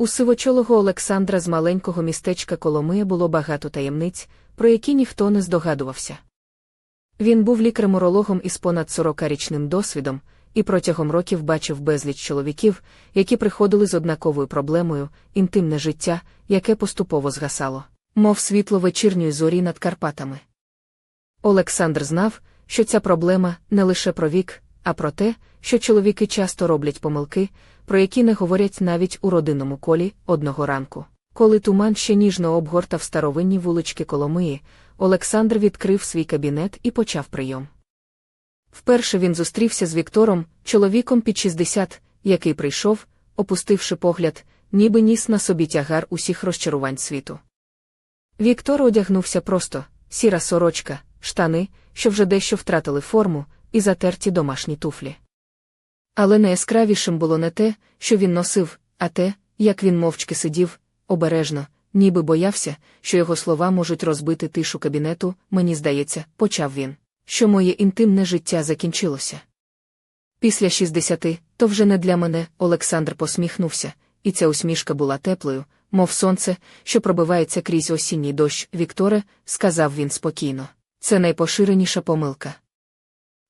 У сивочолого Олександра з маленького містечка Коломия було багато таємниць, про які ніхто не здогадувався. Він був лікарем-урологом із понад 40-річним досвідом, і протягом років бачив безліч чоловіків, які приходили з однаковою проблемою інтимне життя, яке поступово згасало, мов світло вечірньої зорі над Карпатами. Олександр знав, що ця проблема не лише про вік, а про те, що чоловіки часто роблять помилки, про які не говорять навіть у родинному колі одного ранку. Коли туман ще ніжно обгортав старовинні вулички Коломиї, Олександр відкрив свій кабінет і почав прийом. Вперше він зустрівся з Віктором, чоловіком під 60, який прийшов, опустивши погляд, ніби ніс на собі тягар усіх розчарувань світу. Віктор одягнувся просто, сіра сорочка, штани, що вже дещо втратили форму, і затерті домашні туфлі. Але найяскравішим було не те, що він носив, а те, як він мовчки сидів, обережно, ніби боявся, що його слова можуть розбити тишу кабінету, мені здається, почав він, що моє інтимне життя закінчилося. Після 60 то вже не для мене, Олександр посміхнувся, і ця усмішка була теплою, мов сонце, що пробивається крізь осінній дощ. Вікторе, сказав він спокійно. Це найпоширеніша помилка.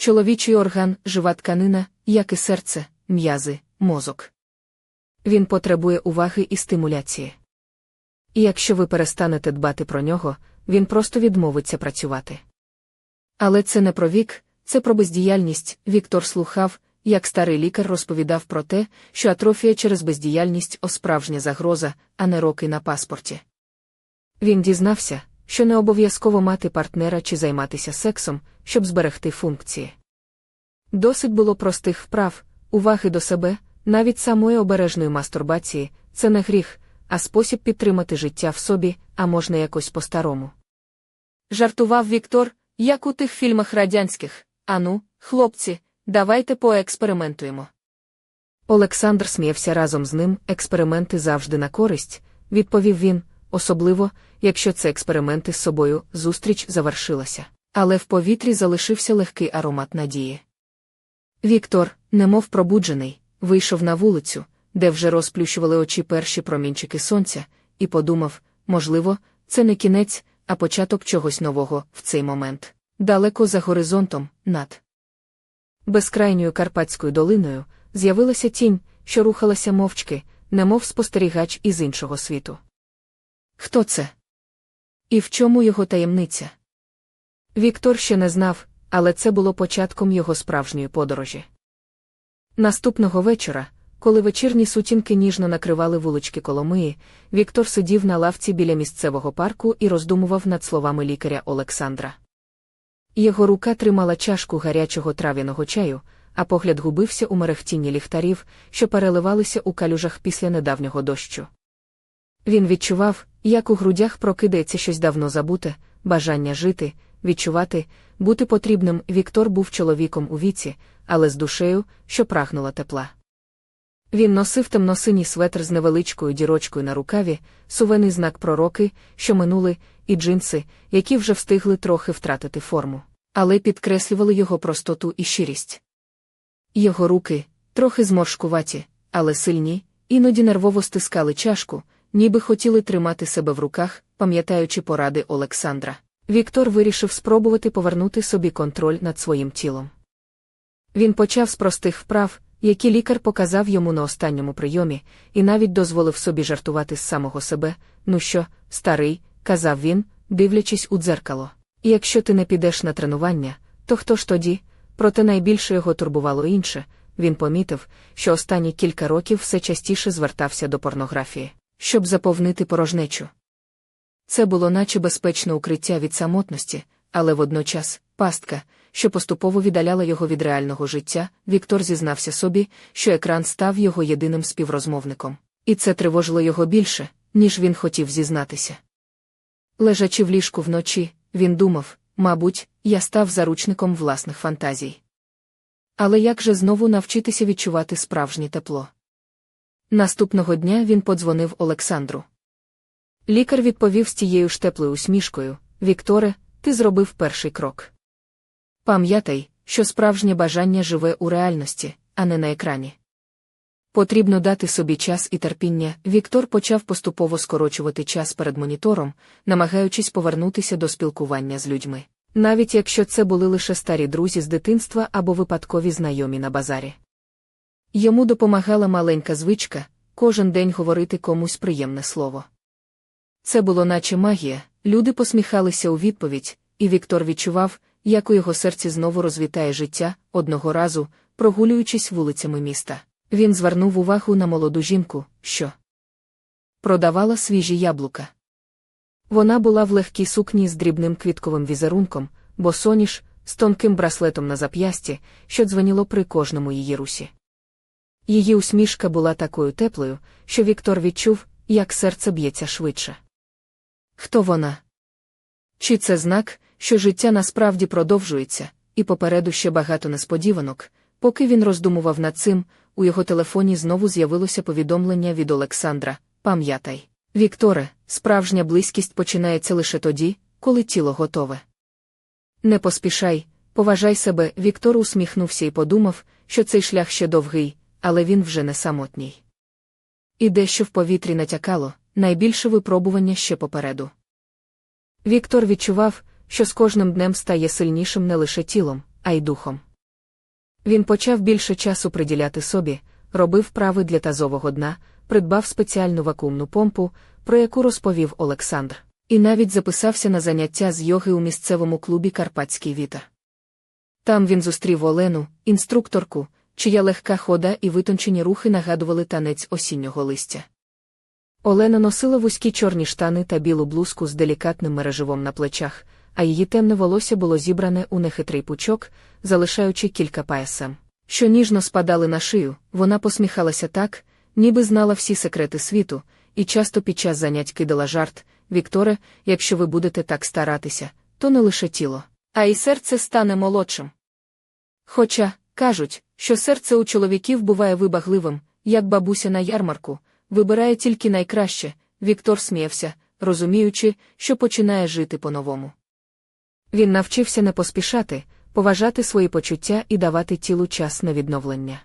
Чоловічий орган, жива тканина, як і серце, м'язи, мозок. Він потребує уваги і стимуляції. І якщо ви перестанете дбати про нього, він просто відмовиться працювати. Але це не про вік, це про бездіяльність. Віктор слухав, як старий лікар розповідав про те, що атрофія через бездіяльність осправжня загроза, а не роки на паспорті. Він дізнався, що не обов'язково мати партнера чи займатися сексом, щоб зберегти функції. Досить було простих вправ, уваги до себе, навіть самої обережної мастурбації, це не гріх, а спосіб підтримати життя в собі, а можна якось по-старому. Жартував Віктор, як у тих фільмах радянських Ану, хлопці, давайте поекспериментуємо. Олександр сміявся разом з ним, експерименти завжди на користь, відповів він, особливо, якщо це експерименти з собою, зустріч завершилася. Але в повітрі залишився легкий аромат надії. Віктор, немов пробуджений, вийшов на вулицю, де вже розплющували очі перші промінчики сонця, і подумав можливо, це не кінець, а початок чогось нового в цей момент. Далеко за горизонтом, над безкрайньою Карпатською долиною, з'явилася тінь, що рухалася мовчки, немов спостерігач із іншого світу. Хто це? І в чому його таємниця? Віктор ще не знав, але це було початком його справжньої подорожі. Наступного вечора, коли вечірні сутінки ніжно накривали вулички Коломиї, Віктор сидів на лавці біля місцевого парку і роздумував над словами лікаря Олександра. Його рука тримала чашку гарячого трав'яного чаю, а погляд губився у мерехтінні ліхтарів, що переливалися у калюжах після недавнього дощу. Він відчував, як у грудях прокидається щось давно забуте, бажання жити, відчувати, бути потрібним. Віктор був чоловіком у віці, але з душею, що прагнула тепла. Він носив темносиній светр з невеличкою дірочкою на рукаві, сувений знак пророки, що минули, і джинси, які вже встигли трохи втратити форму, але підкреслювали його простоту і щирість. Його руки, трохи зморшкуваті, але сильні, іноді нервово стискали чашку, ніби хотіли тримати себе в руках, пам'ятаючи поради Олександра. Віктор вирішив спробувати повернути собі контроль над своїм тілом. Він почав з простих вправ, які лікар показав йому на останньому прийомі, і навіть дозволив собі жартувати з самого себе. Ну що, старий, казав він, дивлячись у дзеркало. Якщо ти не підеш на тренування, то хто ж тоді? Проте найбільше його турбувало інше. Він помітив, що останні кілька років все частіше звертався до порнографії, щоб заповнити порожнечу. Це було наче безпечне укриття від самотності, але водночас пастка, що поступово віддаляла його від реального життя, Віктор зізнався собі, що екран став його єдиним співрозмовником. І це тривожило його більше, ніж він хотів зізнатися. Лежачи в ліжку вночі, він думав мабуть, я став заручником власних фантазій. Але як же знову навчитися відчувати справжнє тепло? Наступного дня він подзвонив Олександру. Лікар відповів з тією ж теплою усмішкою Вікторе, ти зробив перший крок. Пам'ятай, що справжнє бажання живе у реальності, а не на екрані. Потрібно дати собі час і терпіння. Віктор почав поступово скорочувати час перед монітором, намагаючись повернутися до спілкування з людьми, навіть якщо це були лише старі друзі з дитинства або випадкові знайомі на базарі. Йому допомагала маленька звичка кожен день говорити комусь приємне слово. Це було наче магія, люди посміхалися у відповідь, і Віктор відчував, як у його серці знову розвітає життя одного разу, прогулюючись вулицями міста. Він звернув увагу на молоду жінку, що продавала свіжі яблука. Вона була в легкій сукні з дрібним квітковим візерунком, бо соніш, з тонким браслетом на зап'ясті, що дзвоніло при кожному її русі. Її усмішка була такою теплою, що Віктор відчув, як серце б'ється швидше. Хто вона? Чи це знак, що життя насправді продовжується, і попереду ще багато несподіванок, поки він роздумував над цим, у його телефоні знову з'явилося повідомлення від Олександра Пам'ятай, Вікторе, справжня близькість починається лише тоді, коли тіло готове. Не поспішай, поважай себе, Віктор усміхнувся і подумав, що цей шлях ще довгий, але він вже не самотній. І дещо в повітрі натякало, найбільше випробування ще попереду. Віктор відчував, що з кожним днем стає сильнішим не лише тілом, а й духом. Він почав більше часу приділяти собі, робив прави для тазового дна, придбав спеціальну вакуумну помпу, про яку розповів Олександр, і навіть записався на заняття з йоги у місцевому клубі Карпатський вітер. Там він зустрів Олену, інструкторку, чия легка хода і витончені рухи нагадували танець осіннього листя. Олена носила вузькі чорні штани та білу блузку з делікатним мереживом на плечах, а її темне волосся було зібране у нехитрий пучок, залишаючи кілька паясам, що ніжно спадали на шию, вона посміхалася так, ніби знала всі секрети світу, і часто під час занять кидала жарт Вікторе, якщо ви будете так старатися, то не лише тіло, а й серце стане молодшим. Хоча, кажуть, що серце у чоловіків буває вибагливим, як бабуся на ярмарку, вибирає тільки найкраще, Віктор сміявся, розуміючи, що починає жити по-новому. Він навчився не поспішати, поважати свої почуття і давати тілу час на відновлення.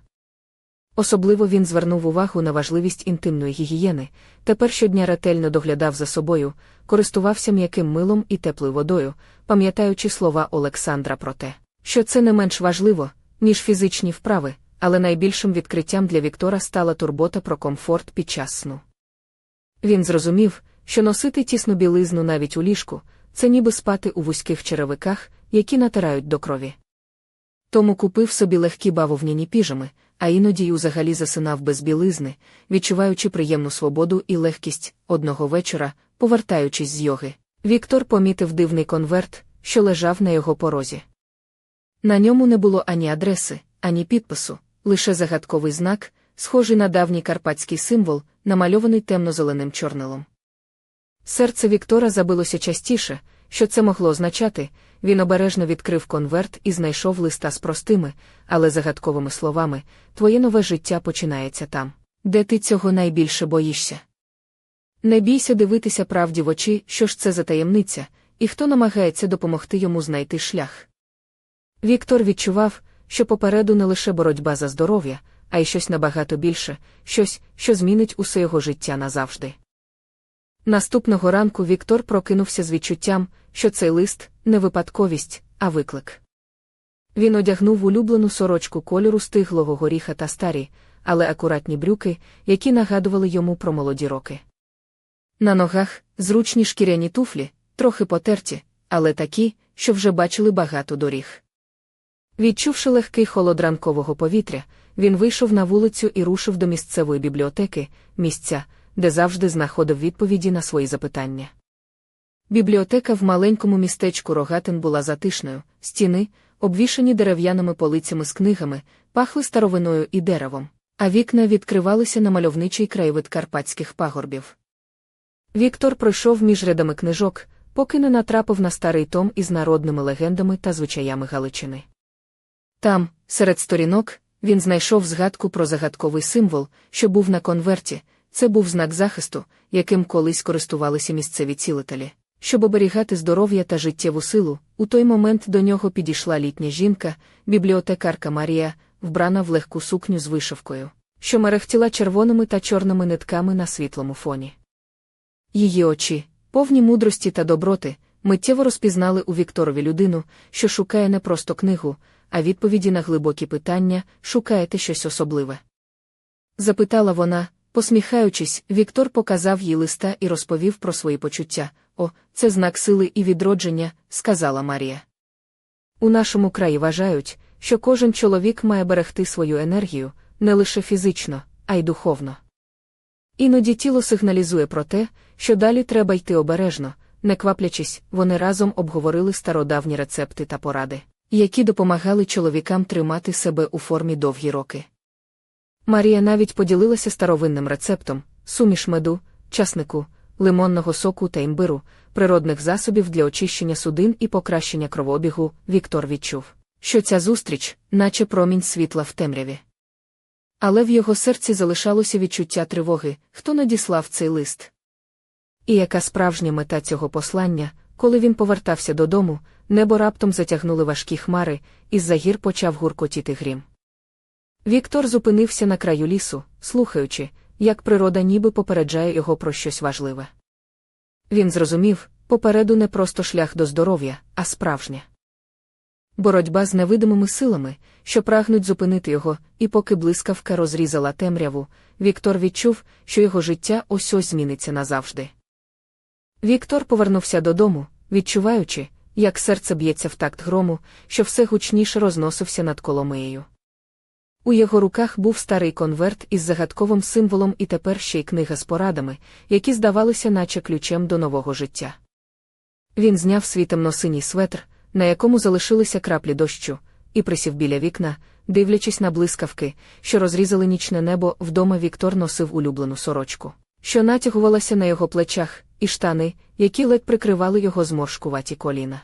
Особливо він звернув увагу на важливість інтимної гігієни, тепер щодня ретельно доглядав за собою, користувався м'яким милом і теплою водою, пам'ятаючи слова Олександра про те, що це не менш важливо, ніж фізичні вправи, але найбільшим відкриттям для Віктора стала турбота про комфорт під час сну. Він зрозумів, що носити тісну білизну навіть у ліжку це ніби спати у вузьких черевиках, які натирають до крові. Тому купив собі легкі бавовняні піжами, а іноді й узагалі засинав без білизни, відчуваючи приємну свободу і легкість одного вечора, повертаючись з йоги. Віктор помітив дивний конверт, що лежав на його порозі. На ньому не було ані адреси, ані підпису, лише загадковий знак, схожий на давній карпатський символ, намальований темно-зеленим чорнилом. Серце Віктора забилося частіше, що це могло означати, він обережно відкрив конверт і знайшов листа з простими, але загадковими словами Твоє нове життя починається там, де ти цього найбільше боїшся. Не бійся дивитися правді в очі, що ж це за таємниця, і хто намагається допомогти йому знайти шлях. Віктор відчував, що попереду не лише боротьба за здоров'я, а й щось набагато більше, щось, що змінить усе його життя назавжди. Наступного ранку Віктор прокинувся з відчуттям, що цей лист не випадковість, а виклик. Він одягнув улюблену сорочку кольору стиглого горіха та старі, але акуратні брюки, які нагадували йому про молоді роки. На ногах зручні шкіряні туфлі, трохи потерті, але такі, що вже бачили багато доріг. Відчувши легкий холод ранкового повітря, він вийшов на вулицю і рушив до місцевої бібліотеки, місця, де завжди знаходив відповіді на свої запитання. Бібліотека в маленькому містечку Рогатин була затишною, стіни, обвішані дерев'яними полицями з книгами, пахли старовиною і деревом, а вікна відкривалися на мальовничий краєвид карпатських пагорбів. Віктор пройшов між рядами книжок, поки не натрапив на старий том із народними легендами та звичаями Галичини. Там, серед сторінок, він знайшов згадку про загадковий символ, що був на конверті. Це був знак захисту, яким колись користувалися місцеві цілителі. Щоб оберігати здоров'я та життєву силу, у той момент до нього підійшла літня жінка, бібліотекарка Марія, вбрана в легку сукню з вишивкою, що мерехтіла червоними та чорними нитками на світлому фоні. Її очі, повні мудрості та доброти, миттєво розпізнали у Вікторові людину, що шукає не просто книгу, а відповіді на глибокі питання шукаєте щось особливе. Запитала вона, посміхаючись, Віктор показав їй листа і розповів про свої почуття. О, це знак сили і відродження, сказала Марія. У нашому краї вважають, що кожен чоловік має берегти свою енергію не лише фізично, а й духовно. Іноді тіло сигналізує про те, що далі треба йти обережно, не кваплячись, вони разом обговорили стародавні рецепти та поради, які допомагали чоловікам тримати себе у формі довгі роки. Марія навіть поділилася старовинним рецептом суміш меду, часнику, лимонного соку та імбиру, природних засобів для очищення судин і покращення кровообігу. Віктор відчув, що ця зустріч, наче промінь світла в темряві. Але в його серці залишалося відчуття тривоги, хто надіслав цей лист. І яка справжня мета цього послання, коли він повертався додому, небо раптом затягнули важкі хмари, і з-за гір почав гуркотіти грім. Віктор зупинився на краю лісу, слухаючи, як природа ніби попереджає його про щось важливе. Він зрозумів попереду не просто шлях до здоров'я, а справжня. Боротьба з невидимими силами, що прагнуть зупинити його, і поки блискавка розрізала темряву, Віктор відчув, що його життя ось ось зміниться назавжди. Віктор повернувся додому, відчуваючи, як серце б'ється в такт грому, що все гучніше розносився над Коломиєю. У його руках був старий конверт із загадковим символом і тепер ще й книга з порадами, які здавалися, наче ключем до нового життя. Він зняв свій темно-синій светр, на якому залишилися краплі дощу, і присів біля вікна, дивлячись на блискавки, що розрізали нічне небо, вдома Віктор носив улюблену сорочку, що натягувалася на його плечах, і штани, які ледь прикривали його зморшкуваті коліна.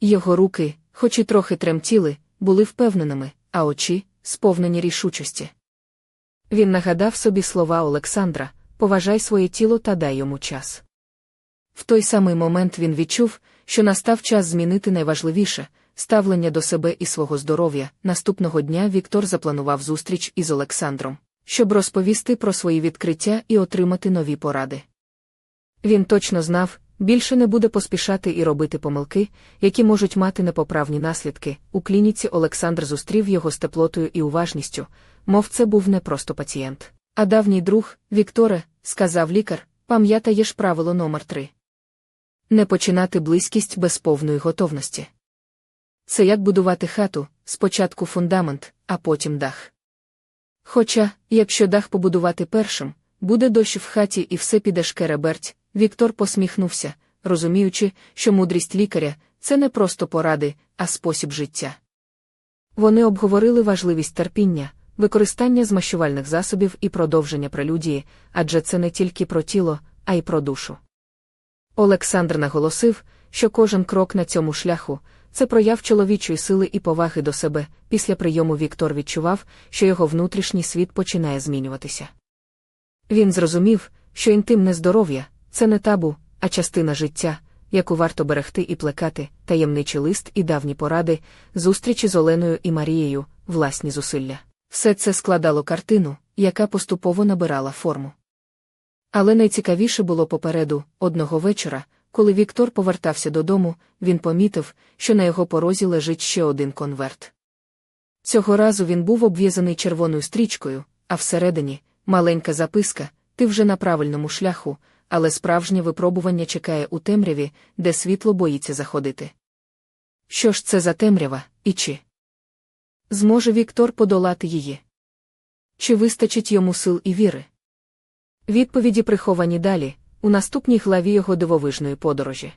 Його руки, хоч і трохи тремтіли, були впевненими, а очі сповнені рішучості. Він нагадав собі слова Олександра поважай своє тіло та дай йому час. В той самий момент він відчув, що настав час змінити найважливіше ставлення до себе і свого здоров'я. Наступного дня Віктор запланував зустріч із Олександром, щоб розповісти про свої відкриття і отримати нові поради. Він точно знав, більше не буде поспішати і робити помилки, які можуть мати непоправні наслідки. У клініці Олександр зустрів його з теплотою і уважністю, мов це був не просто пацієнт. А давній друг, Вікторе, сказав лікар, пам'ятаєш правило номер 3 Не починати близькість без повної готовності. Це як будувати хату, спочатку фундамент, а потім дах. Хоча, якщо дах побудувати першим, буде дощ в хаті і все піде шкереберть, Віктор посміхнувся, розуміючи, що мудрість лікаря це не просто поради, а спосіб життя. Вони обговорили важливість терпіння, використання змащувальних засобів і продовження прелюдії, адже це не тільки про тіло, а й про душу. Олександр наголосив, що кожен крок на цьому шляху це прояв чоловічої сили і поваги до себе. Після прийому Віктор відчував, що його внутрішній світ починає змінюватися. Він зрозумів, що інтимне здоров'я це не табу, а частина життя, яку варто берегти і плекати, таємничий лист і давні поради, зустрічі з Оленою і Марією, власні зусилля. Все це складало картину, яка поступово набирала форму. Але найцікавіше було попереду, одного вечора, коли Віктор повертався додому, він помітив, що на його порозі лежить ще один конверт. Цього разу він був обв'язаний червоною стрічкою, а всередині маленька записка, ти вже на правильному шляху, але справжнє випробування чекає у темряві, де світло боїться заходити. Що ж це за темрява, і чи зможе Віктор подолати її? Чи вистачить йому сил і віри? Відповіді приховані далі, у наступній главі його дивовижної подорожі.